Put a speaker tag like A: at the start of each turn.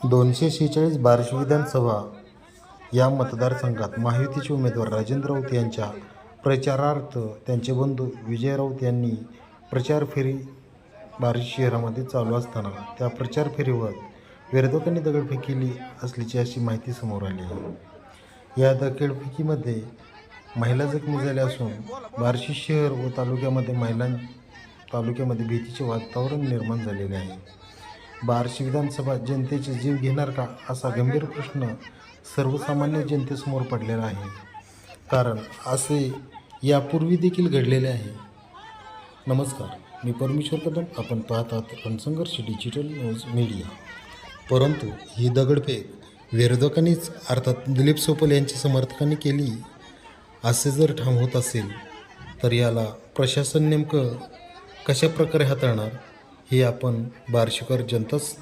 A: दोनशे शेहेचाळीस बार्शी विधानसभा या मतदारसंघात महायुतीचे उमेदवार राजेंद्र राऊत यांच्या प्रचारार्थ त्यांचे बंधू विजय राऊत यांनी प्रचार फेरी बार्शी शहरामध्ये चालू असताना त्या प्रचार फेरीवर विरोधकांनी दगडफेक केली असल्याची अशी माहिती समोर आली आहे. या दगडफेकीमध्ये महिला जखमी झाल्या असून बार्शी शहर व तालुक्यामध्ये महिलां तालुक्यामध्ये भीतीचे वातावरण निर्माण झालेले आहे. बार्शी विधानसभा जनतेचे जीव घेणार का असा गंभीर प्रश्न सर्वसामान्य जनतेसमोर पडलेला आहे. कारण असे यापूर्वी देखील घडलेले आहे. नमस्कार मी परमेश्वर कदम आपण पाहत आहात रणसंघर्ष डिजिटल न्यूज मीडिया परंतु ही दगडफेक विरोधकांनीच अर्थात दिलीप सोपल यांच्या समर्थकांनी केली असे जर ठाम होत असेल तर याला प्रशासन नेमकं कशा प्रकारे हाताळणार? हे आपण बार्शीकर जनताच